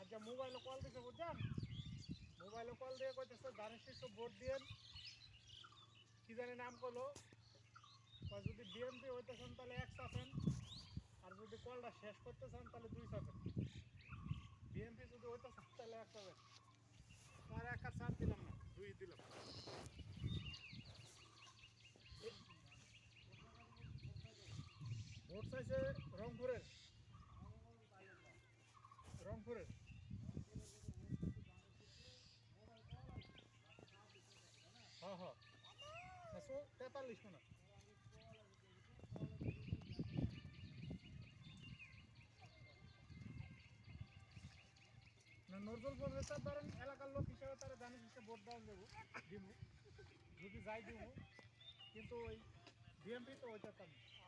আচ্ছা মোবাইলে কল দিছে বুঝছেন? মোবাইলে কল দিয়ে কইতেছে ধানের শীর্ষ ভোট দিয়েন। কি জানি নাম করল যদি বিএমপি হইতে চান তাহলে এক চাপেন আর যদি কলটা শেষ করতে চান তাহলে দুই চাপেন বিএমপি যদি হইতে চান তাহলে এক চাপেন আর এক আর চাপ দিলাম না, দুই দিলাম। ভোট রংপুরের। রংপুরের। হ্যাঁ হ্যাঁ তেতাল্লিশ মিনিট নজরুল প্রদেশের ধরেন, এলাকার লোক হিসেবে তারা জানিস হিসেবে ভোট দেওয়া দেবো দিব যদি যাই দিব কিন্তু ওই বিএমপি তো ওইটা না।